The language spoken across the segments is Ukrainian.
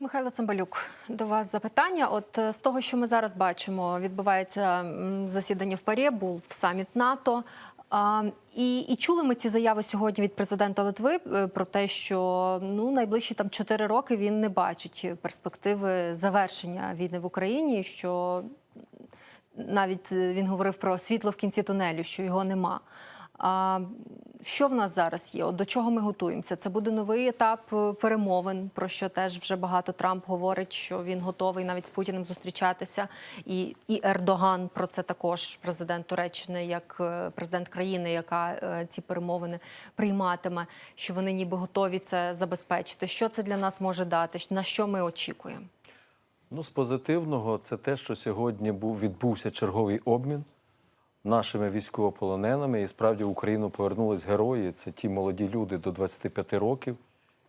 Михайло Цимбалюк, до вас запитання. От е, з того, що ми зараз бачимо, відбувається засідання в Парі, був саміт НАТО. А, і, і чули ми ці заяви сьогодні від президента Литви е, про те, що ну найближчі там 4 роки він не бачить перспективи завершення війни в Україні. Що навіть е, він говорив про світло в кінці тунелю, що його нема. А що в нас зараз є? От до чого ми готуємося? Це буде новий етап е, перемовин, про що теж вже багато Трамп говорить, що він готовий навіть з Путіним зустрічатися. І, і Ердоган про це також президент Туреччини, як е, президент країни, яка е, ці перемовини прийматиме, що вони ніби готові це забезпечити. Що це для нас може дати? На що ми очікуємо? Ну, з позитивного, це те, що сьогодні був відбувся черговий обмін нашими військовополоненими. І справді в Україну повернулись герої. Це ті молоді люди до 25 років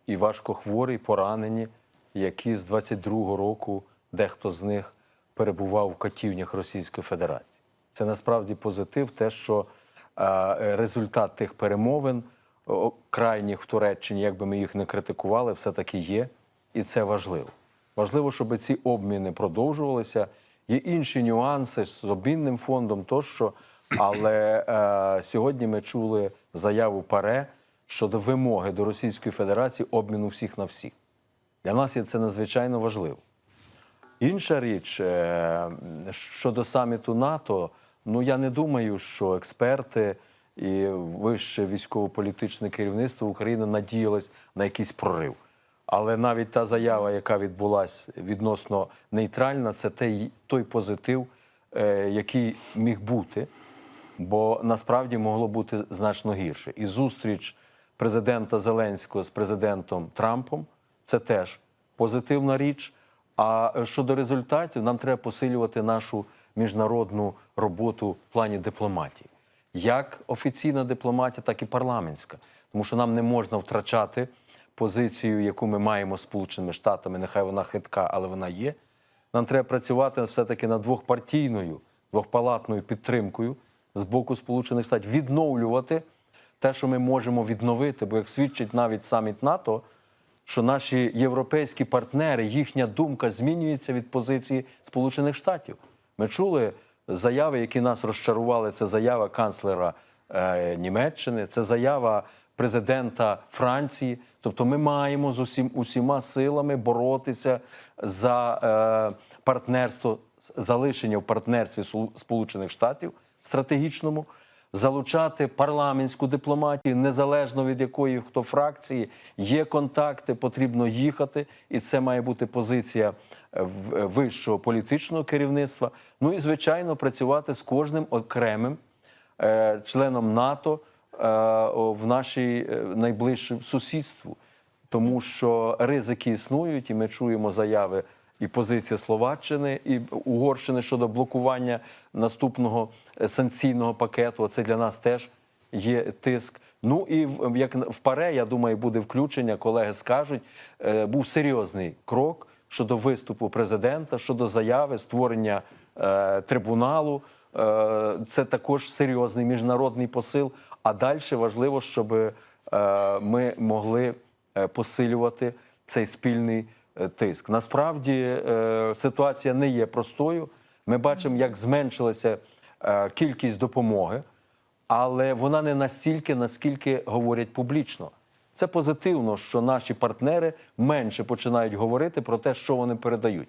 і важкохворі, поранені, які з 22-го року дехто з них перебував в катівнях Російської Федерації. Це насправді позитив, те, що е, результат тих перемовин крайніх в Туреччині, як би ми їх не критикували, все-таки є, і це важливо. Важливо, щоб ці обміни продовжувалися. Є інші нюанси з обмінним фондом, тощо. Але е, сьогодні ми чули заяву ПАРЕ щодо вимоги до Російської Федерації обміну всіх на всіх. Для нас є це надзвичайно важливо. Інша річ е, щодо саміту НАТО, ну я не думаю, що експерти і вище військово-політичне керівництво України надіялось на якийсь прорив. Але навіть та заява, яка відбулася відносно нейтральна, це той, той позитив, е, який міг бути, бо насправді могло бути значно гірше. І зустріч президента Зеленського з президентом Трампом це теж позитивна річ. А щодо результатів, нам треба посилювати нашу міжнародну роботу в плані дипломатії, як офіційна дипломатія, так і парламентська, тому що нам не можна втрачати позицію, яку ми маємо з Сполученими Штатами. Нехай вона хитка, але вона є. Нам треба працювати все-таки над двохпартійною, двохпалатною підтримкою з боку Сполучених Штатів, відновлювати те, що ми можемо відновити, бо як свідчить навіть саміт НАТО що наші європейські партнери, їхня думка змінюється від позиції Сполучених Штатів. Ми чули заяви, які нас розчарували. Це заява канцлера е, Німеччини, це заява президента Франції. Тобто, ми маємо з усім усіма силами боротися за е, партнерство, залишення в партнерстві Сполучених Штатів стратегічному залучати парламентську дипломатію, незалежно від якої хто фракції, є контакти, потрібно їхати, і це має бути позиція е, е, вищого політичного керівництва. Ну і звичайно, працювати з кожним окремим е, членом НАТО е, в нашій е, найближчому сусідству, тому що ризики існують, і ми чуємо заяви і позиція Словаччини і Угорщини щодо блокування наступного санкційного пакету. Це для нас теж є тиск. Ну і як в паре, я думаю, буде включення. Колеги скажуть, е, був серйозний крок щодо виступу президента, щодо заяви створення е, трибуналу. Е, це також серйозний міжнародний посил. А далі важливо, щоб ми могли посилювати цей спільний тиск. Насправді ситуація не є простою. Ми бачимо, як зменшилася кількість допомоги, але вона не настільки, наскільки говорять публічно. Це позитивно, що наші партнери менше починають говорити про те, що вони передають.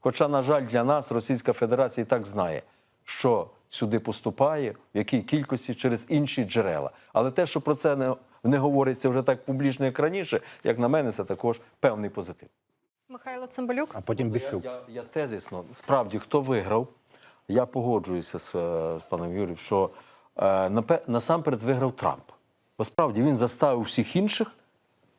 Хоча, на жаль, для нас Російська Федерація і так знає, що сюди поступає, в якій кількості через інші джерела. Але те, що про це не, не говориться вже так публічно, як раніше, як на мене, це також певний позитив. Михайло Цимбалюк. А потім Біщук. Я, я тезисно, справді, хто виграв, я погоджуюся з, е, з паном Юрієм, що е, насамперед виграв Трамп. Бо справді він заставив всіх інших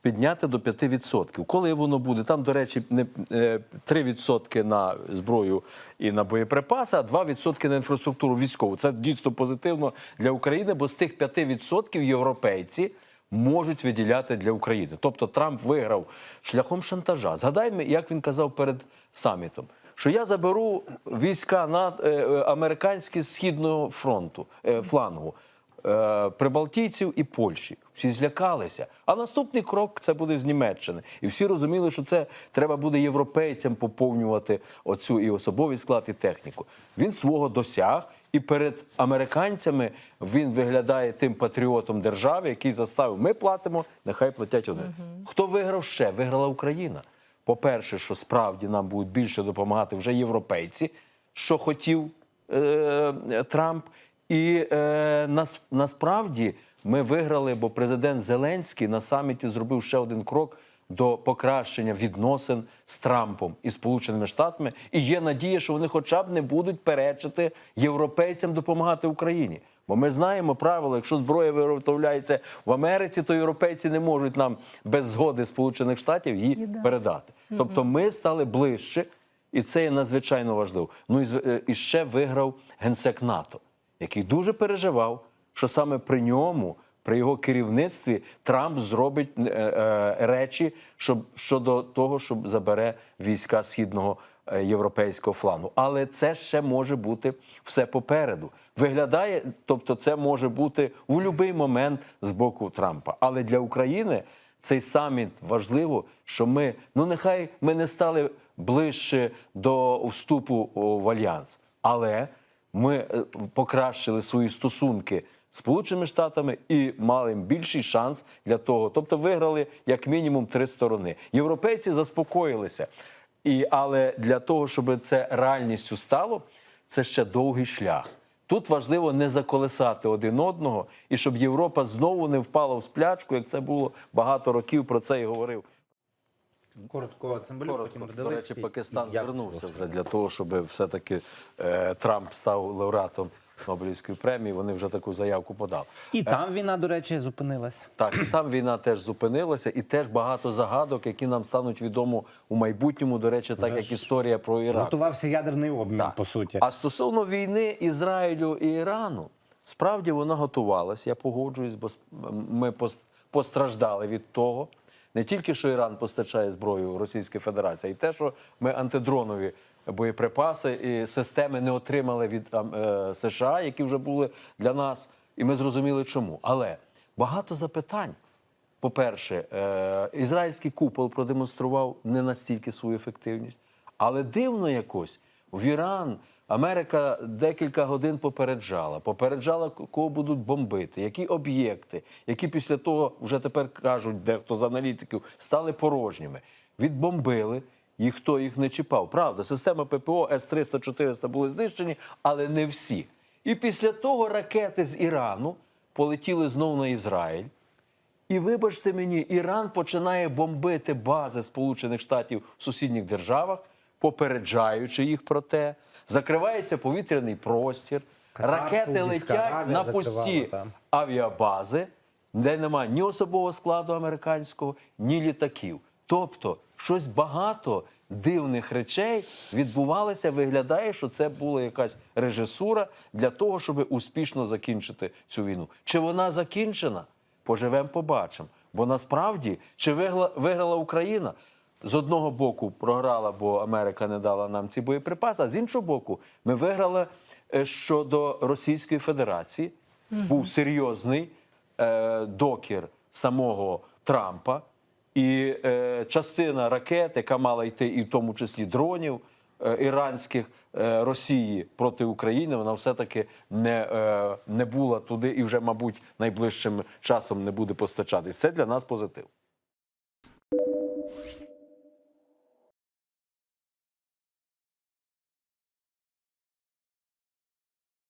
підняти до 5%. Коли воно буде? Там, до речі, не е, 3% на зброю і на боєприпаси, а 2% на інфраструктуру військову. Це дійсно позитивно для України, бо з тих 5% європейці можуть виділяти для України. Тобто Трамп виграв шляхом шантажа. Згадаймо, як він казав перед самітом. Що я заберу війська на е, е, американські з східного фронту е, флангу. е, прибалтійців і Польщі. Всі злякалися. А наступний крок це буде з Німеччини. І всі розуміли, що це треба буде європейцям поповнювати оцю і особовий склад, і техніку. Він свого досяг. І перед американцями він виглядає тим патріотом держави, який заставив. Ми платимо, нехай платять вони. Хто виграв ще? Виграла Україна. По-перше, що справді нам будуть більше допомагати вже європейці, що хотів е, Трамп. І е, нас, насправді ми виграли, бо президент Зеленський на саміті зробив ще один крок до покращення відносин з Трампом і Сполученими Штатами. І є надія, що вони хоча б не будуть перечити європейцям допомагати Україні. Бо ми знаємо правило, якщо зброя виготовляється в Америці, то європейці не можуть нам без згоди Сполучених Штатів її передати. Тобто ми стали ближче, і це є надзвичайно важливо. Ну і, з- е, і ще виграв генсек НАТО, який дуже переживав, що саме при ньому, при його керівництві, Трамп зробить е, е, речі щоб, щодо того, щоб забере війська східного європейського флангу. Але це ще може бути все попереду. Виглядає, тобто, це може бути у будь-який момент з боку Трампа. Але для України цей саміт важливо, що ми, ну нехай ми не стали ближче до вступу в альянс, але ми е, покращили свої стосунки Сполученими Штатами і мали більший шанс для того. Тобто виграли як мінімум три сторони. Європейці заспокоїлися. І, але для того, щоб це реальністю стало, це ще довгий шлях. Тут важливо не заколесати один одного, і щоб Європа знову не впала в сплячку, як це було багато років. Про це і говорив. Коротко, Цимбалюк, потім до речі, Пакистан Я звернувся вже для того, щоб все-таки е, Трамп став лауреатом Нобелівської премії. Вони вже таку заявку подали. І там війна, до речі, зупинилась. Так, і там війна теж зупинилася, і теж багато загадок, які нам стануть відомо у майбутньому. До речі, так як історія про Ірак. Готувався ядерний обмін, Так. по суті. А стосовно війни Ізраїлю і Ірану, справді вона готувалась. Я погоджуюсь, бо с- ми пос- постраждали від того. Не тільки що Іран постачає зброю Російської Федерації, а й те, що ми антидронові боєприпаси і системи не отримали від е, США, які вже були для нас, і ми зрозуміли, чому. Але багато запитань. По-перше, е, ізраїльський купол продемонстрував не настільки свою ефективність, але дивно якось в Іран Америка декілька годин попереджала, попереджала, кого будуть бомбити, які об'єкти, які після того вже тепер кажуть, дехто з аналітиків стали порожніми. Відбомбили. І хто їх не чіпав. Правда, система ППО С-300-400 були знищені, але не всі. І після того ракети з Ірану полетіли знову на Ізраїль. І вибачте мені, Іран починає бомбити бази Сполучених Штатів в сусідніх державах, попереджаючи їх про те. Закривається повітряний простір, ракети летять на пусті авіабази, де немає ні особового складу американського, ні літаків. Тобто, щось багато дивних речей відбувалося. Виглядає, що це була якась режисура для того, щоб успішно закінчити цю війну. Чи вона закінчена? Поживемо, побачимо. Бо насправді чи виграла, виграла Україна? З одного боку програла, бо Америка не дала нам ці боєприпаси, а з іншого боку, ми виграли е, щодо Російської Федерації. Був серйозний е, докір самого Трампа, і е, частина ракет, яка мала йти, і в тому числі дронів е, іранських е, Росії проти України, вона все-таки не, е, не була туди і вже, мабуть, найближчим часом не буде постачатись. Це для нас позитив.